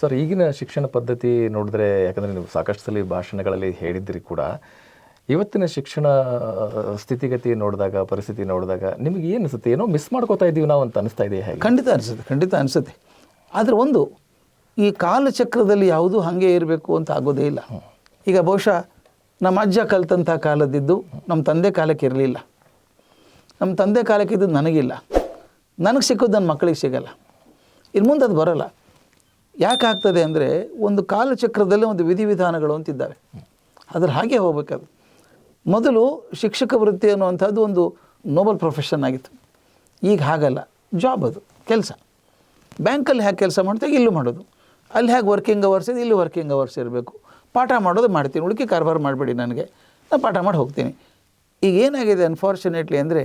Sir ಈಗಿನ ಶಿಕ್ಷಣ ಪದ್ಧತಿ ನೋಡಿದ್ರೆ ಯಾಕಂದರೆ ನೀವು ಸಾಕಷ್ಟು ಸಲ ಭಾಷಣಗಳಲ್ಲಿ ಹೇಳಿದ್ರಿ ಕೂಡ ಇವತ್ತಿನ ಶಿಕ್ಷಣ ಸ್ಥಿತಿಗತಿ ನೋಡಿದಾಗ ಪರಿಸ್ಥಿತಿ ನೋಡಿದಾಗ ನಿಮಗೆ ಏನು ಅನಿಸುತ್ತೆ? ಏನೋ ಮಿಸ್ ಮಾಡ್ಕೋತಾ ಇದ್ದೀವಿ ನಾವು ಅಂತ ಅನಿಸ್ತಾ ಇದೆ ಹೇಗೆ? ಖಂಡಿತ ಅನಿಸುತ್ತೆ ಖಂಡಿತ ಅನಿಸುತ್ತೆ. ಆದರೆ ಒಂದು ಈ ಕಾಲಚಕ್ರದಲ್ಲಿ ಯಾವುದೂ ಹಾಗೆ ಇರಬೇಕು ಅಂತ ಆಗೋದೇ ಇಲ್ಲ. ಈಗ ಬಹುಶಃ ನಮ್ಮ ಅಜ್ಜ ಕಲ್ತಂಥ ಕಾಲದಿದ್ದು ನಮ್ಮ ತಂದೆ ಕಾಲಕ್ಕೆ ಇರಲಿಲ್ಲ. ನಮ್ಮ ತಂದೆ ಕಾಲಕ್ಕೆ ಇದ್ದದ್ದು ನನಗಿಲ್ಲ. ನನಗೆ ಸಿಕ್ಕೋದು ನನ್ನ ಮಕ್ಕಳಿಗೆ ಸಿಗಲ್ಲ. ಇನ್ನು ಮುಂದೆ ಅದು ಬರೋಲ್ಲ. ಯಾಕೆ ಆಗ್ತದೆ ಅಂದರೆ ಒಂದು ಕಾಲಚಕ್ರದಲ್ಲಿ ಒಂದು ವಿಧಿವಿಧಾನಗಳು ಅಂತಿದ್ದಾವೆ. ಅದ್ರ ಹಾಗೆ ಹೋಗ್ಬೇಕದು ಮೊದಲು ಶಿಕ್ಷಕ ವೃತ್ತಿ ಅನ್ನುವಂಥದ್ದು ಒಂದು ನೋಬಲ್ ಪ್ರೊಫೆಷನ್ ಆಗಿತ್ತು. ಈಗ ಹಾಗಲ್ಲ. ಜಾಬ್ ಅದು ಕೆಲಸ. ಬ್ಯಾಂಕಲ್ಲಿ ಹೇಗೆ ಕೆಲಸ ಮಾಡ್ತೀವಿ ಇಲ್ಲೂ ಮಾಡೋದು. ಅಲ್ಲಿ ಹೇಗೆ ವರ್ಕಿಂಗ್ ಅವರ್ಸ್ ಇದೆ? ಇಲ್ಲಿ ವರ್ಕಿಂಗ್ ಅವರ್ಸ್ ಇರಬೇಕು. ಪಾಠ ಮಾಡೋದು ಮಾಡ್ತೀನಿ. ಉಳಿಕೆ ಕಾರ್ಬಾರ್ ಮಾಡಬೇಡಿ ನನಗೆ. ನಾನು ಪಾಠ ಮಾಡಿ ಹೋಗ್ತೀನಿ. ಈಗ ಏನಾಗಿದೆ ಅನ್ಫಾರ್ಚುನೇಟ್ಲಿ ಅಂದರೆ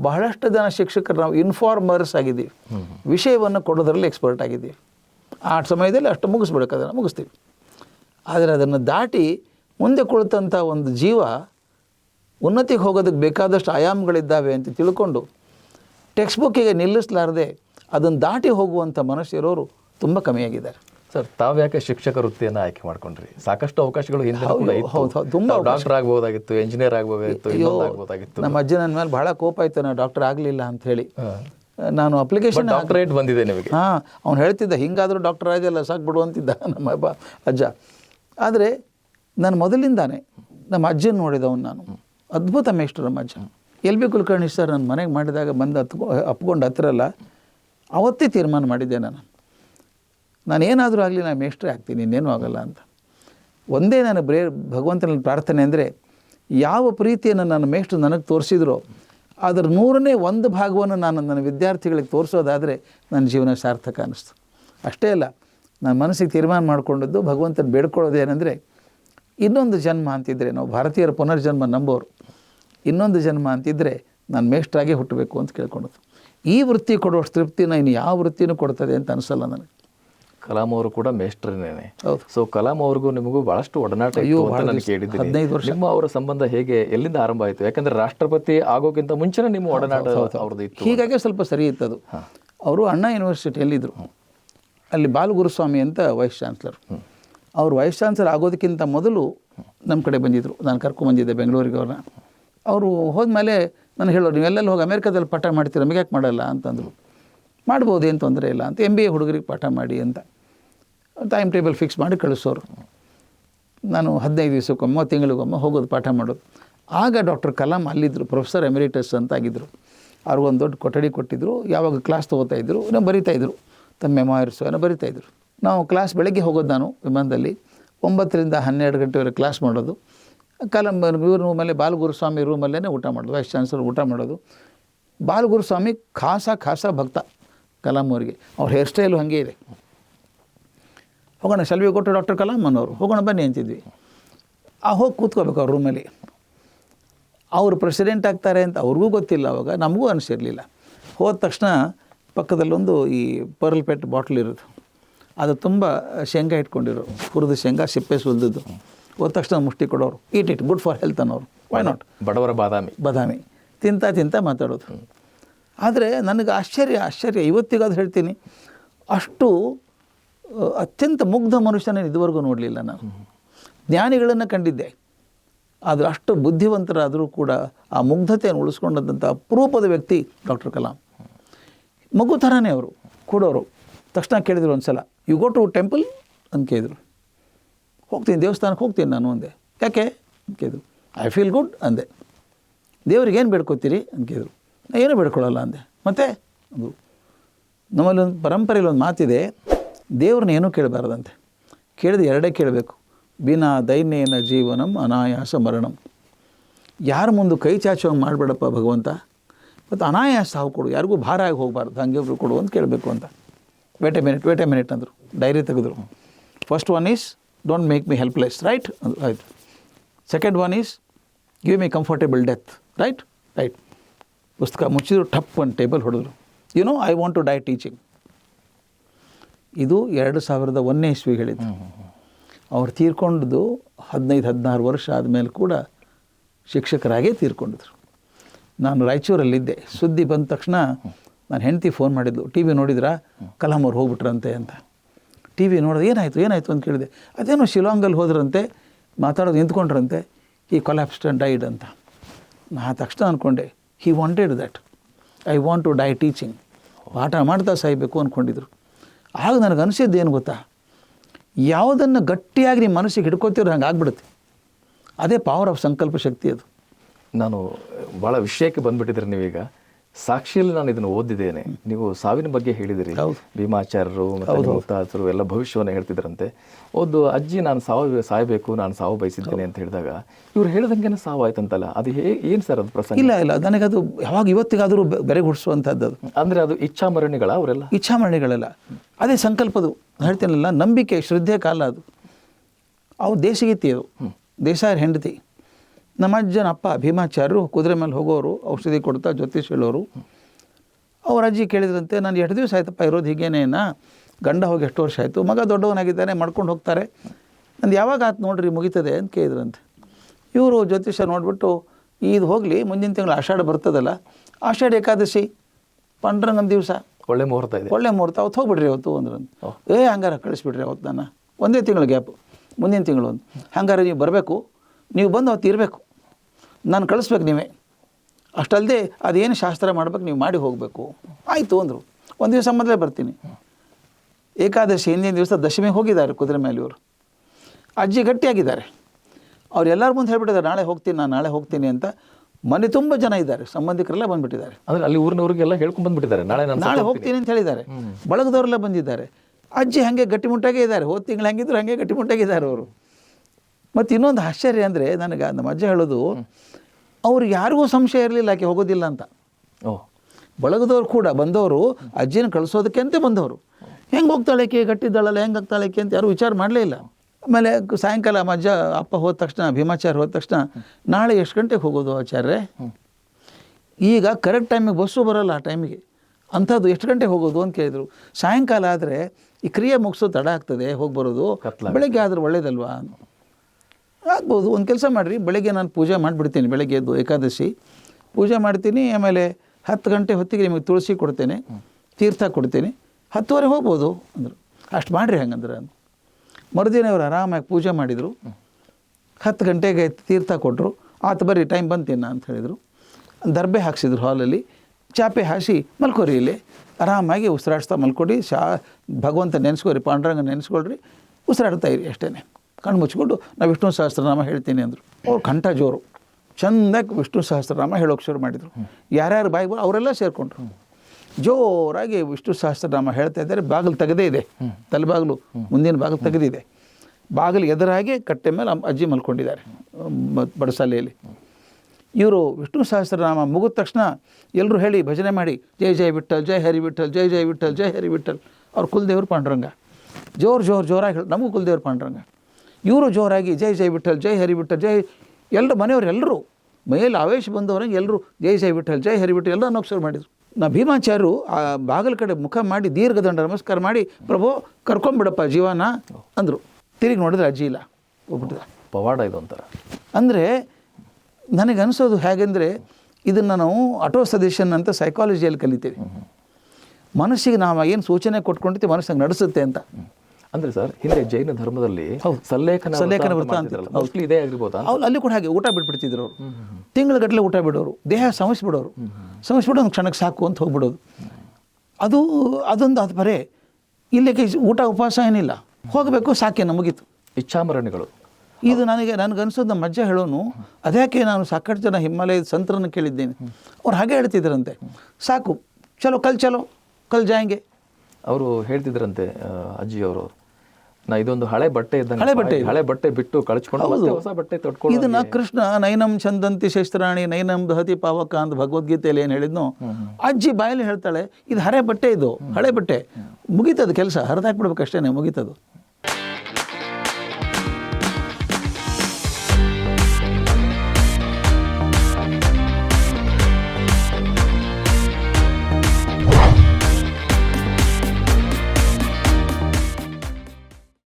ಬಹಳಷ್ಟು ಜನ ಶಿಕ್ಷಕರು ನಾವು ಇನ್ಫಾರ್ಮರ್ಸ್ ಆಗಿದ್ದೀವಿ. ವಿಷಯವನ್ನು ಕೊಡೋದರಲ್ಲಿ ಎಕ್ಸ್ಪರ್ಟ್ ಆಗಿದ್ದೀವಿ. ಆ ಸಮಯದಲ್ಲಿ ಅಷ್ಟು ಮುಗಿಸ್ಬೇಕು ಅದನ್ನು ಮುಗಿಸ್ತೀವಿ. ಆದರೆ ಅದನ್ನು ದಾಟಿ ಮುಂದೆ ಕುಳಿತಂಥ ಒಂದು ಜೀವ ಉನ್ನತಿಗೆ ಹೋಗೋದಕ್ಕೆ ಬೇಕಾದಷ್ಟು ಆಯಾಮಗಳಿದ್ದಾವೆ ಅಂತ ತಿಳ್ಕೊಂಡು ಟೆಕ್ಸ್ಟ್ ಬುಕ್ಕಿಗೆ ನಿಲ್ಲಿಸಲಾರದೆ ಅದನ್ನು ದಾಟಿ ಹೋಗುವಂಥ ಮನುಷ್ಯರೋರು ತುಂಬ ಕಮ್ಮಿಯಾಗಿದ್ದಾರೆ. ಸರ್ ತಾವು ಯಾಕೆ ಶಿಕ್ಷಕ ವೃತ್ತಿಯನ್ನು ಆಯ್ಕೆ ಮಾಡ್ಕೊಂಡ್ರಿ? ಸಾಕಷ್ಟು ಅವಕಾಶಗಳು ಇತ್ತು. ಹೌದು, ತುಂಬಾ ಡಾಕ್ಟರ್ ಆಗ್ಬೋದಾಗಿತ್ತು ಇಂಜಿನಿಯರ್ ಆಗ್ಬೋದಾಗಿತ್ತು ನಮ್ಮ ಅಜ್ಜಿ ನನ್ನ ಮೇಲೆ ಭಾಳ ಕೋಪ ಆಯ್ತು ನಾನು ಡಾಕ್ಟರ್ ಆಗಲಿಲ್ಲ ಅಂತ ಹೇಳಿ. ನಾನು ಅಪ್ಲಿಕೇಶನ್ ಡಾಕ್ಟರೇಟ್ ಬಂದಿದೆ ನಿಮಗೆ. ಹಾಂ ಅವ್ನು ಹೇಳ್ತಿದ್ದ ಹಿಂಗಾದರೂ ಡಾಕ್ಟರ್ ಆಗಿಲ್ಲ ಸಾಕು ಬಿಡು ಅಂತಿದ್ದ ನಮ್ಮ ಅಬ್ಬ ಅಜ್ಜ. ಆದರೆ ನಾನು ಮೊದಲಿಂದಾನೆ ನಮ್ಮ ಅಜ್ಜನ ನೋಡಿದವನು ನಾನು. ಅದ್ಭುತ ಮೇಷ್ಟ್ರು ನಮ್ಮ ಅಜ್ಜ. ಎಲ್ ಬಿ ಕುಲಕರ್ಣಿ ಸರ್ ನನ್ನ ಮನೆಗೆ ಮಾಡಿದಾಗ ಬಂದು ಹತ್ಕೊ ಅಪ್ಕೊಂಡು ಹತ್ತಿರಲ್ಲ ಅವತ್ತೇ ತೀರ್ಮಾನ ಮಾಡಿದ್ದೆ ನಾನು. ನಾನೇನಾದರೂ ಆಗಲಿ ನಾನು ಮೇಷ್ಟ್ರೇ ಆಗ್ತೀನಿ ಇನ್ನೇನೂ ಆಗಲ್ಲ ಅಂತ. ಒಂದೇ ನಾನು ಬ್ರೇ ಭಗವಂತನಲ್ಲಿ ಪ್ರಾರ್ಥನೆ ಅಂದರೆ ಯಾವ ಪ್ರೀತಿಯನ್ನು ನನ್ನ ಮೇಷ್ಟ್ರು ನನಗೆ ತೋರಿಸಿದ್ರೋ ಅದರ ನೂರನೇ ಒಂದು ಭಾಗವನ್ನು ನಾನು ನನ್ನ ವಿದ್ಯಾರ್ಥಿಗಳಿಗೆ ತೋರಿಸೋದಾದರೆ ನನ್ನ ಜೀವನ ಸಾರ್ಥಕ ಅನ್ನಿಸ್ತು. ಅಷ್ಟೇ ಅಲ್ಲ, ನನ್ನ ಮನಸ್ಸಿಗೆ ತೀರ್ಮಾನ ಮಾಡಿಕೊಂಡದ್ದು ಭಗವಂತನ ಬೇಡ್ಕೊಳ್ಳೋದೇನೆಂದರೆ ಇನ್ನೊಂದು ಜನ್ಮ ಅಂತಿದ್ದರೆ ನಾವು ಭಾರತೀಯರ ಪುನರ್ಜನ್ಮ ನಂಬೋರು. ಇನ್ನೊಂದು ಜನ್ಮ ಅಂತಿದ್ದರೆ ನಾನು ಮೇಷ್ಟ್ರಾಗಿ ಹುಟ್ಟಬೇಕು ಅಂತ ಕೇಳ್ಕೊಂಡದ್ದು. ಈ ವೃತ್ತಿ ಕೊಡುವಷ್ಟು ತೃಪ್ತಿನ ಇನ್ನು ಯಾವ ವೃತ್ತಿನೂ ಕೊಡ್ತದೆ ಅಂತ ಅನಿಸಲ್ಲ ನನಗೆ. ಕಲಾಂ ಅವರು ಕೂಡ ಮೇಸ್ಟ್ರೇನೆ ಹೌದು. ಸೊ ಕಲಾಂ ಅವ್ರಿಗೂ ನಿಮಗೂ ಬಹಳಷ್ಟು ಒಡನಾಟ ಅಂತ ನಾನು ಕೇಳಿದ್ದೀನಿ. ನಿಮ್ಮ ಅವರ ಸಂಬಂಧ ಹೇಗೆ ಎಲ್ಲಿಂದ ಆರಂಭ ಆಯಿತು? ಯಾಕಂದ್ರೆ ರಾಷ್ಟ್ರಪತಿ ಆಗೋಕ್ಕಿಂತ ಮುಂಚೆನೇ ನಿಮ್ಮ ಒಡನಾಟ ಅವ್ರದ್ದು ಇತ್ತು ಹೀಗಾಗಿ ಸ್ವಲ್ಪ ಸರಿ ಇತ್ತದು. ಅವರು ಅಣ್ಣಾ ಯೂನಿವರ್ಸಿಟಿಯಲ್ಲಿದ್ದರು ಅಲ್ಲಿ ಬಾಲಗುರುಸ್ವಾಮಿ ಅಂತ ವೈಸ್ ಚಾನ್ಸಲರ್. ಅವರು ವೈಸ್ ಚಾನ್ಸಲರ್ ಆಗೋದಕ್ಕಿಂತ ಮೊದಲು ನಮ್ಮ ಕಡೆ ಬಂದಿದ್ದರು ನಾನು ಕರ್ಕೊಂಬಂದಿದ್ದೆ ಬೆಂಗಳೂರಿಗೆ ಅವ್ರನ್ನ ಅವರು ಹೋದ್ಮೇಲೆ ನಾನು ಹೇಳೋರು ನೀವೆಲ್ಲೆಲ್ಲ ಹೋಗಿ ಅಮೇರಿಕಾದಲ್ಲಿ ಪಾಠ ಮಾಡ್ತೀರ? ನಮಗೆ ಯಾಕೆ ಮಾಡಲ್ಲ? ಅಂತಂದರು. ಮಾಡ್ಬೋದು ಏನು ತೊಂದರೆ ಇಲ್ಲ ಅಂತ. ಎಂ ಬಿ ಎ ಹುಡುಗರಿಗೆ ಪಾಠ ಮಾಡಿ ಅಂತ. ಟೈಮ್ ಟೇಬಲ್ ಫಿಕ್ಸ್ ಮಾಡಿ ಕಳಿಸೋರು. ನಾನು ಹದಿನೈದು ದಿವಸಕ್ಕೊಮ್ಮೆ, ತಿಂಗಳಿಗೊಮ್ಮೆ ಹೋಗೋದು, ಪಾಠ ಮಾಡೋದು. ಆಗ ಡಾಕ್ಟರ್ ಕಲಾಂ ಅಲ್ಲಿದ್ದರು ಪ್ರೊಫೆಸರ್ ಎಮಿರೇಟಸ್ ಅಂತ ಆಗಿದ್ದರು ಅವ್ರಿಗೊಂದು ದೊಡ್ಡ ಕೊಠಡಿ ಕೊಟ್ಟಿದ್ದರು ಯಾವಾಗ ಕ್ಲಾಸ್ ತೊಗೋತಾ ಇದ್ದರು ನಾವು ಬರಿತಾಯಿದ್ರು ತಮ್ಮ ಮೆಮಾಯರ್ಸು ಏನೋ ಬರಿತಾಯಿದ್ರು ನಾವು ಕ್ಲಾಸ್ ಬೆಳಗ್ಗೆ ಹೋಗೋದು ನಾನು ವಿಮಾನದಲ್ಲಿ. ಒಂಬತ್ತರಿಂದ ಹನ್ನೆರಡು ಗಂಟೆವರೆಗೆ ಕ್ಲಾಸ್ ಮಾಡೋದು. ಕಲಂ ಇವ್ರ ರೂಮಲ್ಲೇ ಬಾಲಗುರುಸ್ವಾಮಿ ರೂಮಲ್ಲೇ ಊಟ ಮಾಡೋದು. ವೈಸ್ ಚಾನ್ಸಲರ್ ಊಟ ಮಾಡೋದು. ಬಾಲಗುರುಸ್ವಾಮಿ ಖಾಸ ಖಾಸ ಭಕ್ತ ಕಲಾಂ ಅವರಿಗೆ. ಅವ್ರ ಹೇರ್ ಸ್ಟೈಲು ಹಾಗೆ ಇದೆ. ಹೋಗೋಣ ಶಲ್ವಿ ಕೊಟ್ಟು ಡಾಕ್ಟರ್ ಕಲಾಂ ಅನ್ನೋರು ಹೋಗೋಣ ಬನ್ನಿ ಅಂತಿದ್ವಿ. ಆ ಹೋಗಿ ಕೂತ್ಕೋಬೇಕು ಅವ್ರ ರೂಮಲ್ಲಿ ಅವರು ಪ್ರೆಸಿಡೆಂಟ್ ಆಗ್ತಾರೆ ಅಂತ ಅವ್ರಿಗೂ ಗೊತ್ತಿಲ್ಲ ಅವಾಗ ನಮಗೂ ಅನಿಸಿರಲಿಲ್ಲ. ಹೋದ ತಕ್ಷಣ ಪಕ್ಕದಲ್ಲೊಂದು ಈ ಪರ್ಲ್ ಪೆಟ್ ಬಾಟ್ಲ್ ಇರೋದು. ಅದು ತುಂಬ ಶೇಂಗಾ ಇಟ್ಕೊಂಡಿರು ಹುರಿದು ಶೇಂಗಾ ಸಿಪ್ಪೆ ಸುಲಿದದ್ದು. ಹೋದ ತಕ್ಷಣ ಮುಷ್ಟಿ ಕೊಡೋರು. Eat it good for health ಅನ್ನೋರು. ವೈ ನಾಟ್ ಬಡವರ ಬಾದಾಮಿ. ಬಾದಾಮಿ. ತಿಂತ ತಿಂತ ಮಾತಾಡೋದು. ಆದರೆ ನನಗೆ ಆಶ್ಚರ್ಯ ಆಶ್ಚರ್ಯ. ಇವತ್ತಿಗಾದ್ರು ಹೇಳ್ತೀನಿ. ಅಷ್ಟು ಅತ್ಯಂತ ಮುಗ್ಧ ಮನುಷ್ಯನ ಇದುವರೆಗೂ ನೋಡಲಿಲ್ಲ ನಾನು. ಜ್ಞಾನಿಗಳನ್ನು ಕಂಡಿದ್ದೆ. ಆದರೆ ಅಷ್ಟು ಬುದ್ಧಿವಂತರಾದರೂ ಕೂಡ ಆ ಮುಗ್ಧತೆಯನ್ನು ಉಳಿಸ್ಕೊಂಡಂಥ ಅಪರೂಪದ ವ್ಯಕ್ತಿ ಡಾಕ್ಟರ್ ಕಲಾಂ. ಮಗು ಥರನೇ ಅವರು, ಕೊಡೋರು. ತಕ್ಷಣ ಕೇಳಿದ್ರು ಒಂದು ಸಲ ಯು ಗೋ ಟು ಟೆಂಪಲ್ ಅಂತ ಕೇಳಿದರು. ಹೋಗ್ತೀನಿ, ದೇವಸ್ಥಾನಕ್ಕೆ ಹೋಗ್ತೀನಿ ನಾನು, ಅಂದೆ. ಯಾಕೆ? ಅಂತ ಕೇಳಿದ್ರು. ಐ ಫೀಲ್ ಗುಡ್ ಅಂದೆ. ದೇವ್ರಿಗೆ ಏನು ಬೇಡ್ಕೋತೀರಿ? ಅಂತ ಕೇಳಿದ್ರು. ನಾನು ಏನೂ ಬೇಡ್ಕೊಳ್ಳಲ್ಲ, ಅಂದೆ. ಮತ್ತೆ? ಅಂದರು. ನಮ್ಮಲ್ಲಿ ಒಂದು ಪರಂಪರೆಯಲ್ಲಿ ಒಂದು ಮಾತಿದೆ ದೇವ್ರನ್ನ ಏನೂ ಕೇಳಬಾರ್ದಂತೆ. ಕೇಳಿದ ಎರಡೇ ಕೇಳಬೇಕು. ಬಿನಾ ದೈನ್ಯನ ಜೀವನಂ ಅನಾಯಾಸ ಮರಣಂ. ಯಾರ ಮುಂದೆ ಕೈ ಚಾಚುವಂಗೆ ಮಾಡಬೇಡಪ್ಪ ಭಗವಂತ. ಮತ್ತು ಅನಾಯಾಸ ಸಾವು ಕೊಡು. ಯಾರಿಗೂ ಭಾರ ಆಗಿ ಹೋಗಬಾರ್ದು. ಹಂಗೆ ಒಬ್ರು ಕೊಡು ಅಂತ ಕೇಳಬೇಕು ಅಂತ. Wait a minute wait a minute ಅಂದರು. Diary ತೆಗೆದ್ರು. First one is don't make me helpless right ಅಂದ್ರು ಆಯಿತು. Second one is give me comfortable death right right ಪುಸ್ತಕ ಮುಚ್ಚಿದ್ರು ಟಪ್ ಒಂದು ಟೇಬಲ್ ಹೊಡೆದ್ರು. You know I want to die teaching ಇದು ಎರಡು ಸಾವಿರದ ಒಂದನೇ ಇಸ್ವಿ ಹೇಳಿದ್ದು ಅವ್ರು ತೀರ್ಕೊಂಡದ್ದು ಹದಿನೈದು ಹದಿನಾರು ವರ್ಷ ಆದಮೇಲೆ ಕೂಡ ಶಿಕ್ಷಕರಾಗೇ ತೀರ್ಕೊಂಡಿದ್ರು. ನಾನು ರಾಯಚೂರಲ್ಲಿದ್ದೆ. ಸುದ್ದಿ ಬಂದ ತಕ್ಷಣ ನಾನು ಹೆಂಡತಿ ಫೋನ್ ಮಾಡಿದ್ಲು ಟಿ ವಿ ನೋಡಿದ್ರಾ? ಕಲಾಂ ಅವ್ರು ಹೋಗ್ಬಿಟ್ರಂತೆ ಅಂತ. ಟಿ ವಿ ನೋಡಿದ್ರೆ ಏನಾಯಿತು ಏನಾಯಿತು ಅಂತ ಕೇಳಿದೆ. ಅದೇನೋ ಶಿಲಾಂಗಲ್ಲಿ ಹೋದ್ರಂತೆ ಮಾತಾಡೋದು ನಿಂತ್ಕೊಂಡ್ರಂತೆ ಈ ಕೊಲ್ಯಾಪ್ಸ್ಡ್ ಆ್ಯಂಡ್ ಡೈಡ್ ಅಂತ. ನಾ ತಕ್ಷಣ ಅಂದ್ಕೊಂಡೆ he wanted that I want to die teaching ಪಾಠ ಮಾಡ್ತಾ ಸಾಯ್ಬೇಕು ಅಂದ್ಕೊಂಡಿದ್ರು ಆಗ ನನಗೆ ಅನಿಸಿದ್ದು ಏನು ಗೊತ್ತಾ? ಯಾವುದನ್ನು ಗಟ್ಟಿಯಾಗಿ ನಿಮ್ಮ ಮನಸ್ಸಿಗೆ ಹಿಡ್ಕೋತಿರೋ ಹಂಗೆ ಆಗ್ಬಿಡುತ್ತೆ. ಅದೇ ಪವರ್ ಆಫ್ ಸಂಕಲ್ಪ ಶಕ್ತಿ ಅದು. ನಾನು ಭಾಳ ವಿಷಯಕ್ಕೆ ಬಂದ್ಬಿಟ್ಟಿದ್ರಿ ನೀವೀಗ. ಸಾಕ್ಷಿಯಲ್ಲಿ ನಾನು ಇದನ್ನು ಓದಿದ್ದೇನೆ. ನೀವು ಸಾವಿನ ಬಗ್ಗೆ ಹೇಳಿದಿರಿ. ಭೀಮಾಚಾರ್ಯರು ಮತ್ತೆ ಎಲ್ಲ ಭವಿಷ್ಯವನ್ನು ಹೇಳ್ತಿದ್ರಂತೆ ಒಂದು ಅಜ್ಜಿ ನಾನು ಸಾವು ಸಾಯಬೇಕು ನಾನು ಸಾವು ಬಯಸಿದ್ದೇನೆ ಅಂತ ಹೇಳಿದಾಗ ಇವ್ರು ಹೇಳ್ದಂಗೆ ಸಾವು ಆಯ್ತಂತಲ್ಲ ಅದು ಹೇ ಏನು ಸರ್ ಅದು ಪ್ರಸಂಗ? ಇಲ್ಲ ಇಲ್ಲ. ನನಗೆ ಅದು ಯಾವಾಗ ಇವತ್ತಿಗಾದರೂ ಬೆರೆಗುಡಿಸುವಂಥದ್ದು ಅದು. ಅಂದ್ರೆ ಅದು ಇಚ್ಛಾಮರಣಿಗಳ ಅವರೆಲ್ಲ? ಇಚ್ಛಾಮರಣಿಗಳೆಲ್ಲ. ಅದೇ ಸಂಕಲ್ಪದು. ಹೇಳ್ತೀನಲ್ಲ, ನಂಬಿಕೆ, ಶ್ರದ್ಧೆ ಕಾಲ ಅದು. ಅವು ದೇಶಗೀತಿ ಅದು ದೇಸಾಯರ ಹೆಂಡತಿ. ನಮ್ಮ ಅಜ್ಜನ ಅಪ್ಪ, ಭೀಮಾಚಾರ್ಯರು, ಕುದುರೆ ಮೇಲೆ ಹೋಗೋರು, ಔಷಧಿ ಕೊಡ್ತಾ ಜ್ಯೋತಿಷ್ ಹೇಳೋರು. ಅವ್ರ ಅಜ್ಜಿ ಕೇಳಿದ್ರಂತೆ, ನಾನು ಎಷ್ಟು ದಿವಸ ಆಯ್ತಪ್ಪ, ಇರೋದು ಹೀಗೇನೇನ ಗಂಡ ಹೋಗಿ ಎಷ್ಟು ವರ್ಷ ಆಯಿತು? ಮಗ ದೊಡ್ಡವನಾಗಿದ್ದಾನೆ, ಮಾಡ್ಕೊಂಡು ಹೋಗ್ತಾರೆ. ನಂದು ಯಾವಾಗ ಆತು ನೋಡ್ರಿ ಮುಗೀತದೆ? ಅಂತ ಕೇಳಿದ್ರಂತೆ. ಇವರು ಜ್ಯೋತಿಷ ನೋಡಿಬಿಟ್ಟು, ಇದು ಹೋಗಲಿ, ಮುಂದಿನ ತಿಂಗಳು ಆಷಾಢ ಬರ್ತದಲ್ಲ. ಆಷಾಢ ಏಕಾದಶಿ ಪಾಂಡುರಂಗನ ದಿವಸ. ಒಳ್ಳೆ ಮುಹೂರ್ತ ಇದೆ. ಒಳ್ಳೆ ಮುಹೂರ್ತ. ಅವತ್ತು ಹೋಗ್ಬಿಡ್ರಿ ಅವತ್ತು ಅಂದ್ರೆ ಏ ಹಂಗಾರ ಕಳಿಸ್ಬಿಡ್ರಿ ಅವತ್ತು ನಾನು ಒಂದೇ ತಿಂಗಳು ಗ್ಯಾಪು ಮುಂದಿನ ತಿಂಗಳು ಒಂದು. ಹಂಗಾರೆ ನೀವು ಬರಬೇಕು. ನೀವು ಬಂದು ಅವತ್ತು ಇರಬೇಕು. ನಾನು ಕಳಿಸ್ಬೇಕು ನೀವೇ ಅಷ್ಟಲ್ಲದೆ ಅದೇನು ಶಾಸ್ತ್ರ ಮಾಡ್ಬೇಕು ನೀವು ಮಾಡಿ ಹೋಗಬೇಕು. ಆಯಿತು ಅಂದರು. ಒಂದು ದಿವಸ ಮೊದಲೇ ಬರ್ತೀನಿ. ಏಕಾದಶಿ ಹಿಂದಿನ ದಿವಸ ದಶಮಿ ಹೋಗಿದ್ದಾರೆ ಕುದುರೆ ಮೇಲೆ ಇವರು ಅಜ್ಜಿ ಗಟ್ಟಿಯಾಗಿದ್ದಾರೆ. ಅವ್ರು ಎಲ್ಲರ ಮುಂದೆ ಹೇಳ್ಬಿಟ್ಟಿದ್ದಾರೆ ನಾಳೆ ಹೋಗ್ತೀನಿ ನಾನು ನಾಳೆ ಹೋಗ್ತೀನಿ ಅಂತ. ಮನೆ ತುಂಬ ಜನ ಇದ್ದಾರೆ ಸಂಬಂಧಿಕರೆಲ್ಲ ಬಂದ್ಬಿಟ್ಟಿದ್ದಾರೆ. ಅಂದ್ರೆ ಅಲ್ಲಿ ಊರಿನವ್ರಿಗೆಲ್ಲ ಹೇಳ್ಕೊಂಡು ಬಂದ್ಬಿಟ್ಟಿದ್ದಾರೆ. ನಾಳೆ ನಾನು ನಾಳೆ ಹೋಗ್ತೀನಿ ಅಂತ ಹೇಳಿದ್ದಾರೆ. ಬಳಗದವರೆಲ್ಲ ಬಂದಿದ್ದಾರೆ. ಅಜ್ಜಿ ಹಾಗೆ ಗಟ್ಟಿಮುಟ್ಟಾಗೇ ಇದ್ದಾರೆ. ಹೋದ ತಿಂಗಳು ಹೆಂಗಿದ್ರು ಹಾಗೆ ಗಟ್ಟಿಮುಟ್ಟಾಗಿದ್ದಾರೆ ಅವರು. ಮತ್ತು ಇನ್ನೊಂದು ಆಶ್ಚರ್ಯ ಅಂದರೆ ನನಗೆ ನಮ್ಮ ಅಜ್ಜ ಹೇಳೋದು ಅವ್ರು ಯಾರಿಗೂ ಸಂಶಯ ಇರಲಿಲ್ಲ ಆಕೆ ಹೋಗೋದಿಲ್ಲ ಅಂತ. ಓ. ಬಳಗದವ್ರು ಕೂಡ ಬಂದವರು ಅಜ್ಜಿನ ಕಳಿಸೋದಕ್ಕೆ ಅಂತ ಬಂದವರು. ಹೆಂಗೆ ಹೋಗ್ತಾಳೆ ಆಕೆ? ಗಟ್ಟಿದ್ದಾಳಲ್ಲ ಹೆಂಗೆ ಆಗ್ತಾಳೆ ಅಂತ ಯಾರು ವಿಚಾರ ಮಾಡಲೇ ಇಲ್ಲ. ಆಮೇಲೆ ಸಾಯಂಕಾಲ ಮಜ್ಜ ಅಪ್ಪ ಹೋದ ತಕ್ಷಣ ಭೀಮಾಚಾರ್ಯ ಹೋದ ತಕ್ಷಣ ನಾಳೆ ಎಷ್ಟು ಗಂಟೆಗೆ ಹೋಗೋದು ಆಚಾರ್ಯ ಈಗ ಕರೆಕ್ಟ್ ಟೈಮಿಗೆ ಬಸ್ಸು ಬರೋಲ್ಲ ಆ ಟೈಮಿಗೆ ಅಂಥದ್ದು ಎಷ್ಟು ಗಂಟೆಗೆ ಹೋಗೋದು ಅಂತ ಕೇಳಿದರು. ಸಾಯಂಕಾಲ ಆದರೆ ಈ ಕ್ರಿಯೆ ಮುಗಿಸೋ ತಡ ಆಗ್ತದೆ ಹೋಗಿ ಬರೋದು. ಬೆಳಗ್ಗೆ ಆದರೂ ಒಳ್ಳೇದಲ್ವಾ? ಆಗ್ಬೋದು ಒಂದು ಕೆಲಸ ಮಾಡಿರಿ. ಬೆಳಗ್ಗೆ ನಾನು ಪೂಜೆ ಮಾಡಿಬಿಡ್ತೀನಿ ಬೆಳಗ್ಗೆ ಎದ್ದು ಏಕಾದಶಿ. ಪೂಜೆ ಮಾಡ್ತೀನಿ ಆಮೇಲೆ ಹತ್ತು ಗಂಟೆ ಹೊತ್ತಿಗೆ ನಿಮಗೆ ತುಳಸಿ ಕೊಡ್ತೇನೆ ತೀರ್ಥ ಕೊಡ್ತೀನಿ. ಹತ್ತುವರೆ ಹೋಗ್ಬೋದು ಅಂದರು. ಅಷ್ಟು ಮಾಡಿರಿ ಹಂಗಂದ್ರೆ ಮರುದಿನ ಇವರು ಆರಾಮಾಗಿ ಪೂಜೆ ಮಾಡಿದರು. ಹತ್ತು ಗಂಟೆಗೆ ತೀರ್ಥ ಕೊಟ್ಟರು ಆತು ಬರ್ರಿ ಟೈಮ್ ಬಂತೀನಿ ಅಂತ ಹೇಳಿದರು. ದರ್ಬೆ ಹಾಕ್ಸಿದ್ರು ಹಾಲಲ್ಲಿ ಚಾಪೆ ಹಾಸಿ ಮಲ್ಕೋರಿ ಇಲ್ಲಿ ಆರಾಮಾಗಿ ಉಸಿರಾಡಿಸ್ತಾ ಮಲ್ಕೊಡಿ. ಶಾ, ಭಗವಂತ ನೆನೆಸ್ಕೊರಿ, ಪಾಂಡುರಂಗ ನೆನೆಸ್ಕೊಳ್ರಿ. ಉಸಿರಾಡ್ತಾ ಇರಿ ಅಷ್ಟೇ ಕಣ್ಣು ಮುಚ್ಕೊಂಡು ನಾವು ವಿಷ್ಣು ಸಹಸ್ರನಾಮ ಹೇಳ್ತೀನಿ ಅಂದರು. ಅವ್ರು ಕಂಠ ಜೋರು. ಚೆಂದಾಗಿ ವಿಷ್ಣು ಸಹಸ್ರನಾಮ ಹೇಳೋಕೆ ಶುರು ಮಾಡಿದರು. ಯಾರ್ಯಾರು ಬಾಯಿಗೆ ಅವರೆಲ್ಲ ಸೇರಿಕೊಂಡ್ರು. ಜೋರಾಗಿ ವಿಷ್ಣು ಸಹಸ್ರನಾಮ ಹೇಳ್ತಾ ಇದ್ದಾರೆ. ಬಾಗಿಲು ತೆಗೆದೇ ಇದೆ. ತಲೆಬಾಗಿಲು ಮುಂದಿನ ಬಾಗಿಲು ತೆಗೆದಿದೆ. ಬಾಗಿಲು ಎದುರಾಗಿ ಕಟ್ಟೆ ಮೇಲೆ ಅಜ್ಜಿ ಮಲ್ಕೊಂಡಿದ್ದಾರೆ ಬಡಸಾಲೆಯಲ್ಲಿ. ಇವರು ವಿಷ್ಣು ಸಹಸ್ರನಾಮ ಮುಗಿದ ತಕ್ಷಣ ಎಲ್ಲರೂ ಹೇಳಿ ಭಜನೆ ಮಾಡಿ ಜೈ ಜೈ ವಿಠಲ್ ಜೈ ಹರಿ ವಿಠಲ್ ಜೈ ಜೈ ವಿಠಲ್ ಜೈ ಹರಿ ವಿಠಲ್ ಅವ್ರ ಕುಲದೇವರು ಪಾಂಡುರಂಗ. ಜೋರು ಜೋರು ಜೋರಾಗಿ ಹೇಳಿ ನಮಗೂ ಕುಲದೇವ್ರು ಪಾಂಡುರಂಗ. ಇವರು ಜೋರಾಗಿ ಜೈ ಜೈ ವಿಠಲ್ ಜೈ ಹರಿ ವಿಠಲ್ ಜೈ ಎಲ್ಲರೂ ಮನೆಯವರು ಎಲ್ಲರೂ ಮೇಲೆ ಆವೇಶ ಬಂದವರಂಗೆ ಎಲ್ಲರೂ ಜೈ ಜೈ ವಿಠಲ್ ಜೈ ಹರಿ ವಿಠಲ್ ಎಲ್ಲ ಅನ್ನೋಕೆ ಶುರು ಮಾಡಿದರು. ನಾ ಭೀಮಾಚಾರ್ಯರು ಆ ಬಾಗಿಲ ಕಡೆ ಮುಖ ಮಾಡಿ ದೀರ್ಘದಂಡ ನಮಸ್ಕಾರ ಮಾಡಿ ಪ್ರಭು ಕರ್ಕೊಂಬಿಡಪ್ಪ ಜೀವನ ಅಂದರು. ತಿರುಗಿ ನೋಡಿದ್ರೆ ಅಜ್ಜಿ ಇಲ್ಲ ಹೋಗ್ಬಿಟ್ಟಿದೆ. ಪವಾಡ ಇದು ಒಂಥರ ಅಂದರೆ ನನಗೆ ಅನಿಸೋದು ಹೇಗೆಂದರೆ ಇದನ್ನು ನಾವು ಆಟೋ ಸಜೆಷನ್ ಅಂತ ಸೈಕಾಲಜಿಯಲ್ಲಿ ಕಲಿತೀವಿ. ಮನಸ್ಸಿಗೆ ನಾವು ಏನು ಸೂಚನೆ ಕೊಟ್ಕೊಂಡಿರ್ತೀವಿ ಮನಸ್ಸಿಗೆ ನಡೆಸುತ್ತೆ ಅಂತ. ಅಂದ್ರೆ ಸರ್ ಹಿಂದೆ ಜೈನ ಧರ್ಮದಲ್ಲಿ ಸಲ್ಲೇಖನ ಸಲ್ಲೇಖನ ವ್ರತ ವ್ರತ ಅಂತ ಮಾಡ್ತಿದ್ರಲ್ಲ, mostly ಇದೇ ಆಗಿರ್ಬೋದಾ? ಅವ್ರು ಅಲ್ಲಿ ಕೂಡ ಹಾಗೆ ಊಟ ಬಿಟ್ಬಿಡ್ತಿದ್ರು ಅವರು. ತಿಂಗಳಗಟ್ಟಲೆ ಊಟ ಬಿಡೋರು ದೇಹ ಸಮಸ್ಬಿಡೋರು. ಸಮಸ್ಬಿಡೋ ಒಂದು ಕ್ಷಣಕ್ಕೆ ಸಾಕು ಅಂತ ಹೋಗ್ಬಿಡೋದು. ಅದು ಅದೊಂದು ಅದು ಬರೇ ಇಲ್ಲಿಗೆ ಊಟ ಉಪವಾಸ ಏನಿಲ್ಲ. ಹೋಗಬೇಕು ಸಾಕೆ ಮುಗೀತು ಇಚ್ಛಾಮರಣಿಗಳು. ಇದು ನನಗೆ ನನಗೆ ಅನ್ಸೋದು ನಮ್ಮ ಅಜ್ಜ ಹೇಳೋನು ಅದ್ಯಾಕೆ ನಾನು ಸಾಕಷ್ಟು ಜನ ಹಿಮಾಲಯದ ಸಂತರನ್ನು ಕೇಳಿದ್ದೇನೆ. ಅವ್ರು ಹಾಗೆ ಹೇಳ್ತಿದ್ರಂತೆ. ಸಾಕು ಚಲೋ ಕಲ್ ಚಲೋ ಕಲ್ ಜಾಯಂಗೆ ಅವರು ಹೇಳ್ತಿದ್ರಂತೆ ಅಜ್ಜಿಯವರು. ನಾ ಇದೊಂದು ಹಳೆ ಬಟ್ಟೆ ಇದ್ದಂಗೆ ಹಳೆ ಬಟ್ಟೆ ಹಳೆ ಬಟ್ಟೆ ಬಿಟ್ಟು ಕಳಚ್ಕೊಂಡು ಮತ್ತೆ ಹೊಸ ಬಟ್ಟೆ ತೊಟ್ಕೊಂಡು ಇದನ್ನ ಕೃಷ್ಣ ನೈನಂ ಚಂದಂತಿ ಶಸ್ತ್ರಾಣಿ ನೈನಂ ದಹತಿ ಪಾವಕ ಅಂತ ಭಗವದ್ಗೀತೆಯಲ್ಲಿ ಏನು ಹೇಳಿದ್ನು ಅಜ್ಜಿ ಬಾಯಲ್ಲಿ ಹೇಳ್ತಾಳೆ ಇದು ಹಳೆ ಬಟ್ಟೆ ಇದು ಹಳೆ ಬಟ್ಟೆ. ಮುಗೀತದ ಕೆಲಸ ಹರಿದಾಕ್ಬಿಡ್ಬೇಕು ಅಷ್ಟೇನೆ ಮುಗೀತದು.